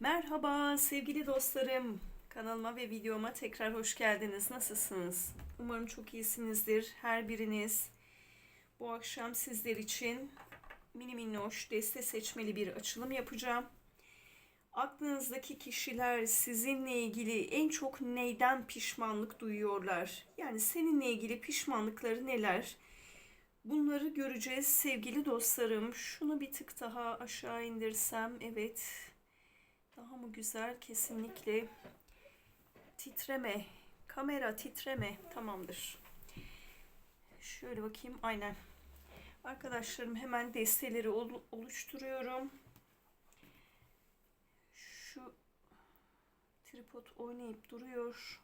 Merhaba sevgili dostlarım. Kanalıma ve videoma tekrar hoş geldiniz. Nasılsınız? Umarım çok iyisinizdir. Her biriniz bu akşam sizler için mini minnoş deste seçmeli bir açılım yapacağım. Aklınızdaki kişiler sizinle ilgili en çok neyden pişmanlık duyuyorlar? Yani seninle ilgili pişmanlıkları neler? Bunları göreceğiz sevgili dostlarım. Şunu bir tık daha aşağı indirsem evet. Daha mı güzel? Kesinlikle. Titreme. Kamera titreme. Tamamdır. Şöyle bakayım. Aynen. Arkadaşlarım hemen desteleri ol- oluşturuyorum. Şu tripod oynayıp duruyor.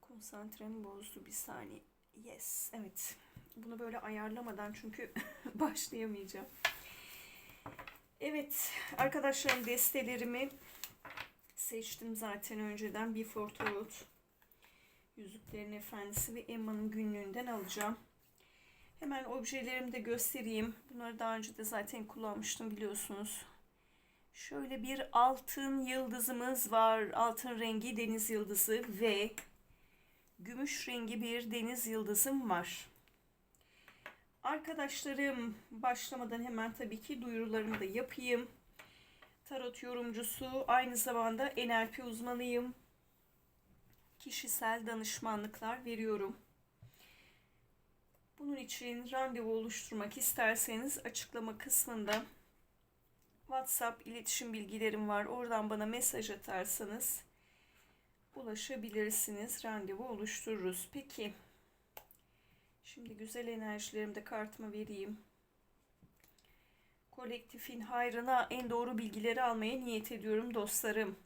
Konsantremi bozdu bir saniye. Yes. Evet. Bunu böyle ayarlamadan çünkü başlayamayacağım. Evet arkadaşlarım destelerimi seçtim zaten önceden. Before Tarot, Yüzüklerin Efendisi ve Emma'nın günlüğünden alacağım. Hemen objelerimi de göstereyim. Bunları daha önce de zaten kullanmıştım biliyorsunuz. Şöyle bir altın yıldızımız var. Altın rengi deniz yıldızı ve gümüş rengi bir deniz yıldızım var. Arkadaşlarım başlamadan hemen tabii ki duyurularımı da yapayım. Tarot yorumcusu, aynı zamanda NLP uzmanıyım. Kişisel danışmanlıklar veriyorum. Bunun için randevu oluşturmak isterseniz açıklama kısmında WhatsApp iletişim bilgilerim var. Oradan bana mesaj atarsanız ulaşabilirsiniz. Randevu oluştururuz. Peki. Şimdi güzel enerjilerimi de kartıma vereyim. Kolektifin hayrına en doğru bilgileri almaya niyet ediyorum dostlarım.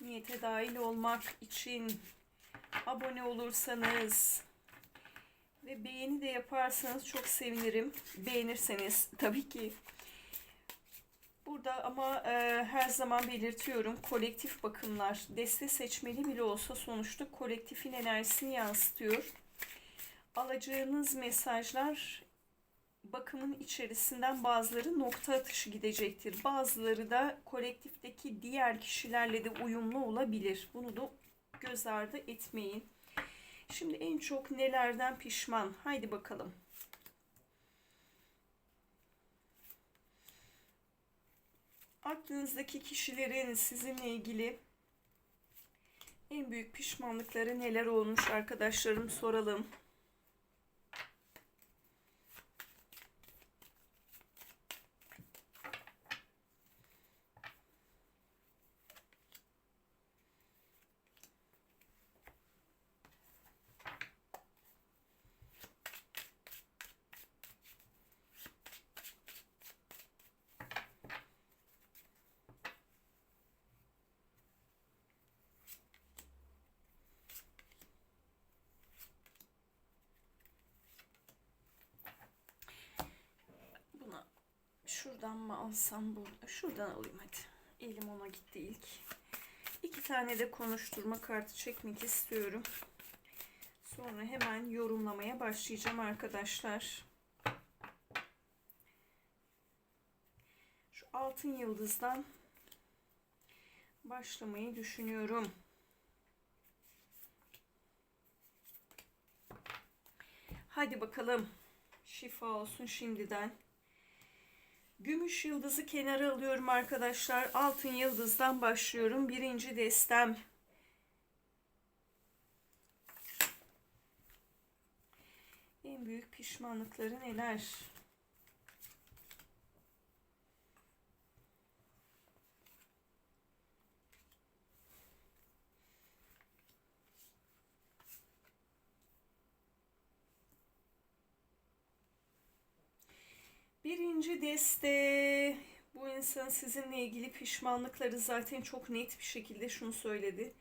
Niyete dahil olmak için abone olursanız ve beğeni de yaparsanız çok sevinirim. Beğenirseniz tabii ki. Burada ama e, her zaman belirtiyorum kolektif bakımlar deste seçmeli bile olsa sonuçta kolektifin enerjisini yansıtıyor. Alacağınız mesajlar bakımın içerisinden bazıları nokta atışı gidecektir. Bazıları da kolektifteki diğer kişilerle de uyumlu olabilir. Bunu da göz ardı etmeyin. Şimdi en çok nelerden pişman? Haydi bakalım. Aklınızdaki kişilerin sizinle ilgili en büyük pişmanlıkları neler olmuş arkadaşlarım soralım. Şuradan mı alsam bu? Şuradan alayım hadi. Elim ona gitti ilk. İki tane de konuşturma kartı çekmek istiyorum. Sonra hemen yorumlamaya başlayacağım arkadaşlar. Şu altın yıldızdan başlamayı düşünüyorum. Hadi bakalım. Şifa olsun şimdiden. Gümüş yıldızı kenara alıyorum arkadaşlar. Altın yıldızdan başlıyorum. Birinci destem. En büyük pişmanlıkları neler? Birinci deste bu insan sizinle ilgili pişmanlıkları zaten çok net bir şekilde şunu söyledi.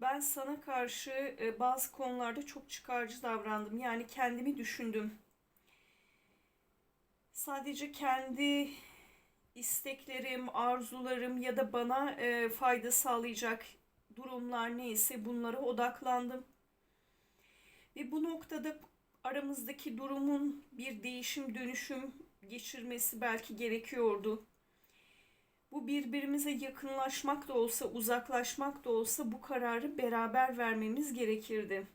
Ben sana karşı e, bazı konularda çok çıkarcı davrandım. Yani kendimi düşündüm. Sadece kendi isteklerim, arzularım ya da bana e, fayda sağlayacak durumlar neyse bunlara odaklandım. Ve bu noktada aramızdaki durumun bir değişim dönüşüm geçirmesi belki gerekiyordu. Bu birbirimize yakınlaşmak da olsa, uzaklaşmak da olsa bu kararı beraber vermemiz gerekirdi.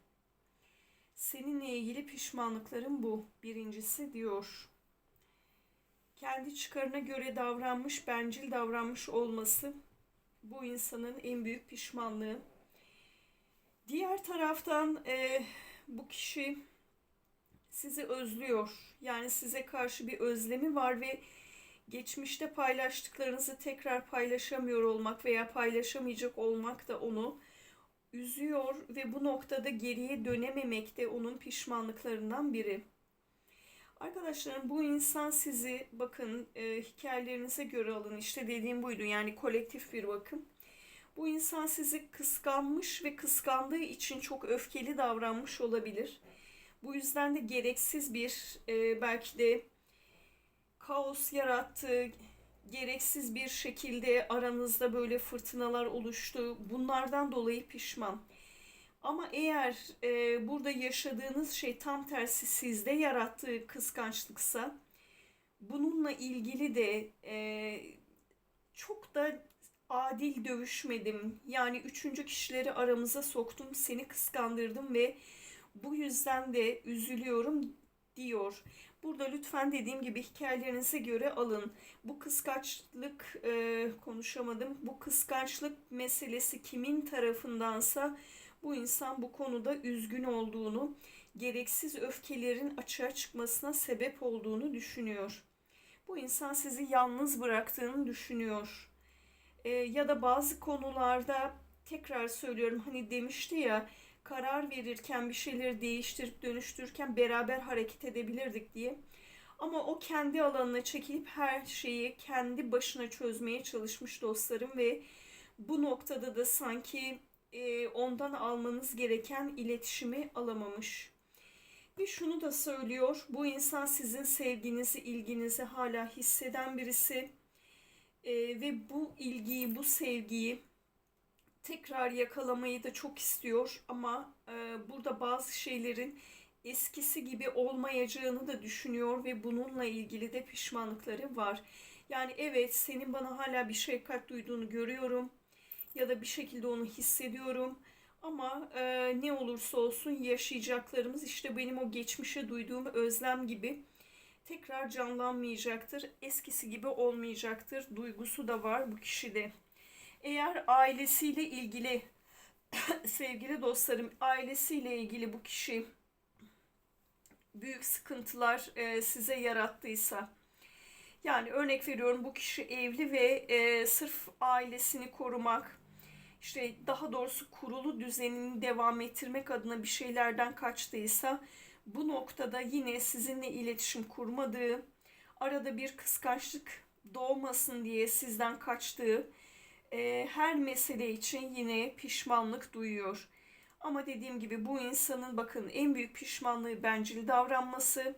Seninle ilgili pişmanlıklarım bu. Birincisi diyor. Kendi çıkarına göre davranmış, bencil davranmış olması bu insanın en büyük pişmanlığı. Diğer taraftan e, bu kişi sizi özlüyor. Yani size karşı bir özlemi var ve geçmişte paylaştıklarınızı tekrar paylaşamıyor olmak veya paylaşamayacak olmak da onu üzüyor ve bu noktada geriye dönememek de onun pişmanlıklarından biri. Arkadaşlarım bu insan sizi bakın e, hikayelerinize göre alın işte dediğim buydu yani kolektif bir bakım. Bu insan sizi kıskanmış ve kıskandığı için çok öfkeli davranmış olabilir. Bu yüzden de gereksiz bir e, belki de kaos yarattı, gereksiz bir şekilde aranızda böyle fırtınalar oluştu. Bunlardan dolayı pişman. Ama eğer e, burada yaşadığınız şey tam tersi sizde yarattığı kıskançlıksa bununla ilgili de e, çok da adil dövüşmedim. Yani üçüncü kişileri aramıza soktum, seni kıskandırdım ve bu yüzden de üzülüyorum diyor. Burada lütfen dediğim gibi hikayelerinize göre alın. Bu kıskançlık e, konuşamadım. Bu kıskançlık meselesi kimin tarafındansa bu insan bu konuda üzgün olduğunu, gereksiz öfkelerin açığa çıkmasına sebep olduğunu düşünüyor. Bu insan sizi yalnız bıraktığını düşünüyor. E, ya da bazı konularda tekrar söylüyorum hani demişti ya karar verirken bir şeyleri değiştirip dönüştürürken beraber hareket edebilirdik diye. Ama o kendi alanına çekilip her şeyi kendi başına çözmeye çalışmış dostlarım ve bu noktada da sanki e, ondan almanız gereken iletişimi alamamış. Ve şunu da söylüyor, bu insan sizin sevginizi, ilginizi hala hisseden birisi e, ve bu ilgiyi, bu sevgiyi tekrar yakalamayı da çok istiyor ama e, burada bazı şeylerin eskisi gibi olmayacağını da düşünüyor ve bununla ilgili de pişmanlıkları var. Yani evet senin bana hala bir şefkat duyduğunu görüyorum ya da bir şekilde onu hissediyorum. Ama e, ne olursa olsun yaşayacaklarımız işte benim o geçmişe duyduğum özlem gibi tekrar canlanmayacaktır. Eskisi gibi olmayacaktır. Duygusu da var bu kişide. Eğer ailesiyle ilgili sevgili dostlarım ailesiyle ilgili bu kişi büyük sıkıntılar e, size yarattıysa yani örnek veriyorum bu kişi evli ve e, sırf ailesini korumak işte daha doğrusu kurulu düzenini devam ettirmek adına bir şeylerden kaçtıysa bu noktada yine sizinle iletişim kurmadığı, arada bir kıskançlık doğmasın diye sizden kaçtığı e, her mesele için yine pişmanlık duyuyor. Ama dediğim gibi bu insanın bakın en büyük pişmanlığı bencil davranması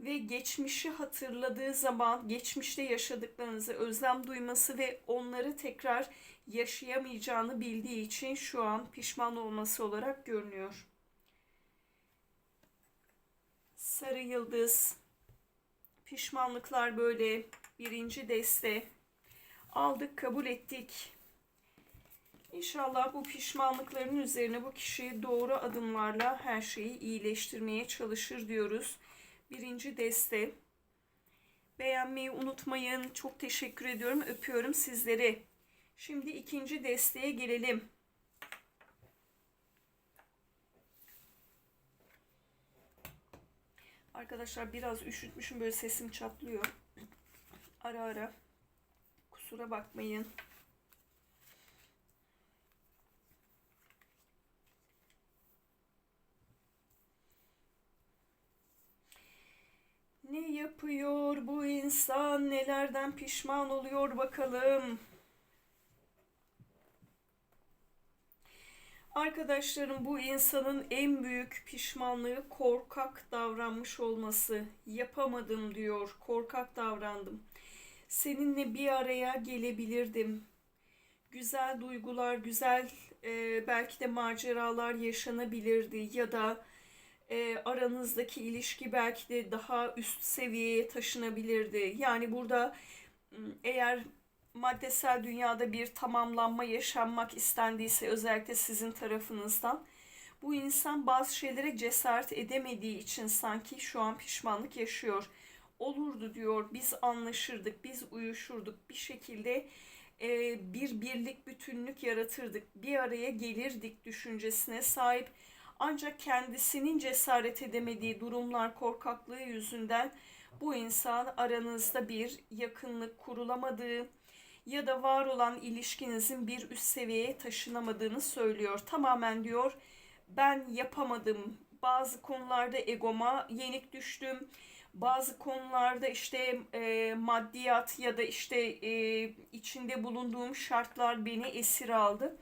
ve geçmişi hatırladığı zaman geçmişte yaşadıklarınızı özlem duyması ve onları tekrar yaşayamayacağını bildiği için şu an pişman olması olarak görünüyor. Sarı yıldız, pişmanlıklar böyle birinci deste aldık, kabul ettik. İnşallah bu pişmanlıkların üzerine bu kişi doğru adımlarla her şeyi iyileştirmeye çalışır diyoruz. Birinci deste. Beğenmeyi unutmayın. Çok teşekkür ediyorum. Öpüyorum sizleri. Şimdi ikinci desteğe gelelim. Arkadaşlar biraz üşütmüşüm böyle sesim çatlıyor. Ara ara. Kusura bakmayın. Ne yapıyor bu insan? Nelerden pişman oluyor bakalım. Arkadaşlarım bu insanın en büyük pişmanlığı korkak davranmış olması. Yapamadım diyor. Korkak davrandım. Seninle bir araya gelebilirdim. Güzel duygular, güzel e, belki de maceralar yaşanabilirdi ya da e, aranızdaki ilişki belki de daha üst seviyeye taşınabilirdi. Yani burada eğer maddesel dünyada bir tamamlanma yaşanmak istendiyse özellikle sizin tarafınızdan bu insan bazı şeylere cesaret edemediği için sanki şu an pişmanlık yaşıyor. Olurdu diyor, biz anlaşırdık, biz uyuşurduk, bir şekilde e, bir birlik, bütünlük yaratırdık, bir araya gelirdik düşüncesine sahip. Ancak kendisinin cesaret edemediği durumlar, korkaklığı yüzünden bu insan aranızda bir yakınlık kurulamadığı ya da var olan ilişkinizin bir üst seviyeye taşınamadığını söylüyor. Tamamen diyor ben yapamadım. Bazı konularda egoma yenik düştüm. Bazı konularda işte e, maddiyat ya da işte e, içinde bulunduğum şartlar beni esir aldı.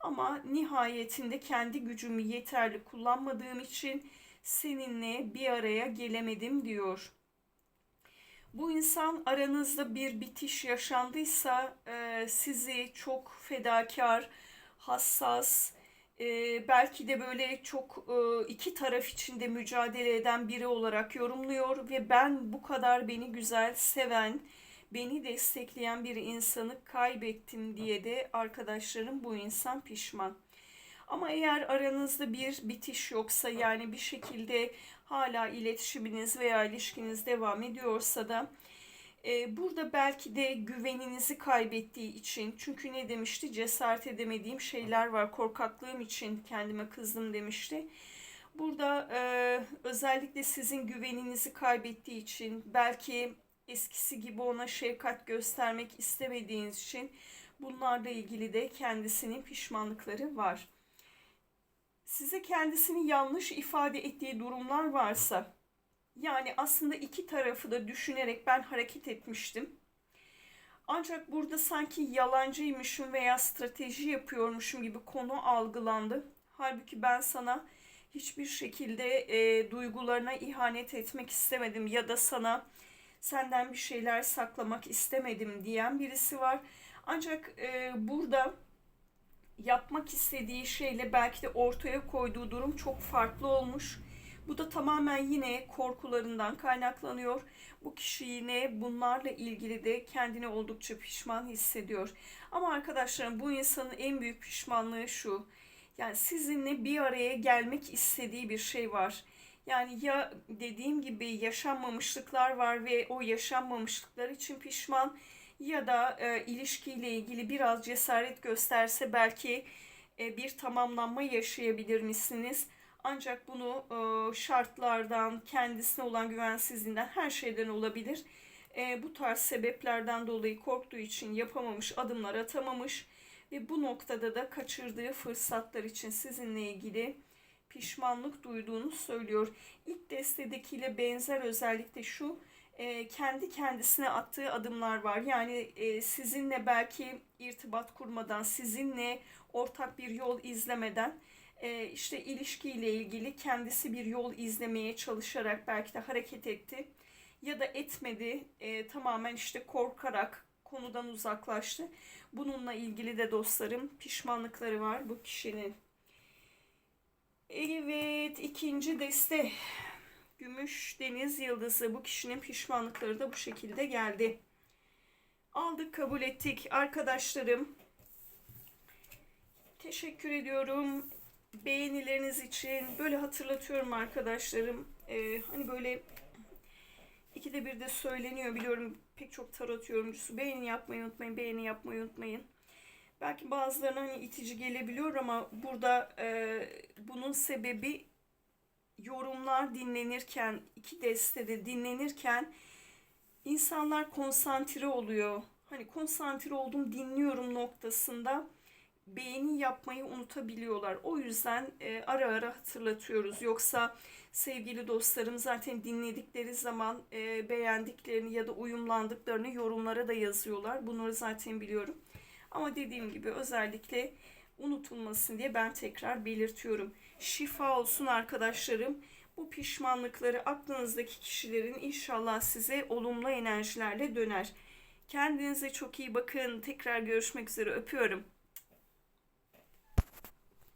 Ama nihayetinde kendi gücümü yeterli kullanmadığım için seninle bir araya gelemedim diyor. Bu insan aranızda bir bitiş yaşandıysa e, sizi çok fedakar, hassas, e, belki de böyle çok e, iki taraf içinde mücadele eden biri olarak yorumluyor ve ben bu kadar beni güzel seven, beni destekleyen bir insanı kaybettim diye de arkadaşlarım bu insan pişman. Ama eğer aranızda bir bitiş yoksa yani bir şekilde hala iletişiminiz veya ilişkiniz devam ediyorsa da burada belki de güveninizi kaybettiği için çünkü ne demişti cesaret edemediğim şeyler var korkaklığım için kendime kızdım demişti. Burada e, özellikle sizin güveninizi kaybettiği için belki eskisi gibi ona şefkat göstermek istemediğiniz için bunlarla ilgili de kendisinin pişmanlıkları var. Size kendisini yanlış ifade ettiği durumlar varsa yani aslında iki tarafı da düşünerek ben hareket etmiştim. Ancak burada sanki yalancıymışım veya strateji yapıyormuşum gibi konu algılandı. Halbuki ben sana hiçbir şekilde e, duygularına ihanet etmek istemedim ya da sana senden bir şeyler saklamak istemedim diyen birisi var. Ancak e, burada yapmak istediği şeyle belki de ortaya koyduğu durum çok farklı olmuş. Bu da tamamen yine korkularından kaynaklanıyor. Bu kişi yine bunlarla ilgili de kendini oldukça pişman hissediyor. Ama arkadaşlarım bu insanın en büyük pişmanlığı şu. Yani sizinle bir araya gelmek istediği bir şey var. Yani ya dediğim gibi yaşanmamışlıklar var ve o yaşanmamışlıklar için pişman ya da e, ilişkiyle ilgili biraz cesaret gösterse belki e, bir tamamlanma yaşayabilir misiniz? Ancak bunu e, şartlardan, kendisine olan güvensizliğinden, her şeyden olabilir. E, bu tarz sebeplerden dolayı korktuğu için yapamamış, adımlar atamamış ve bu noktada da kaçırdığı fırsatlar için sizinle ilgili pişmanlık duyduğunu söylüyor. İlk destedekiyle benzer özellikle şu, e, kendi kendisine attığı adımlar var. Yani sizinle belki irtibat kurmadan, sizinle ortak bir yol izlemeden e, işte ilişkiyle ilgili kendisi bir yol izlemeye çalışarak belki de hareket etti ya da etmedi e, tamamen işte korkarak konudan uzaklaştı. Bununla ilgili de dostlarım pişmanlıkları var bu kişinin. Evet ikinci deste Gümüş Deniz Yıldızı bu kişinin pişmanlıkları da bu şekilde geldi. Aldık kabul ettik arkadaşlarım. Teşekkür ediyorum beğenileriniz için böyle hatırlatıyorum arkadaşlarım. Ee, hani böyle ikide bir de söyleniyor biliyorum pek çok tarot yorumcusu beğeni yapmayı unutmayın, beğeni yapmayı unutmayın. Belki bazılarına hani itici gelebiliyor ama burada e, bunun sebebi yorumlar dinlenirken, iki destede dinlenirken insanlar konsantre oluyor. Hani konsantre oldum dinliyorum noktasında beğeni yapmayı unutabiliyorlar. O yüzden e, ara ara hatırlatıyoruz. Yoksa sevgili dostlarım zaten dinledikleri zaman e, beğendiklerini ya da uyumlandıklarını yorumlara da yazıyorlar. Bunları zaten biliyorum. Ama dediğim gibi özellikle unutulmasın diye ben tekrar belirtiyorum. Şifa olsun arkadaşlarım. Bu pişmanlıkları aklınızdaki kişilerin inşallah size olumlu enerjilerle döner. Kendinize çok iyi bakın. Tekrar görüşmek üzere. Öpüyorum.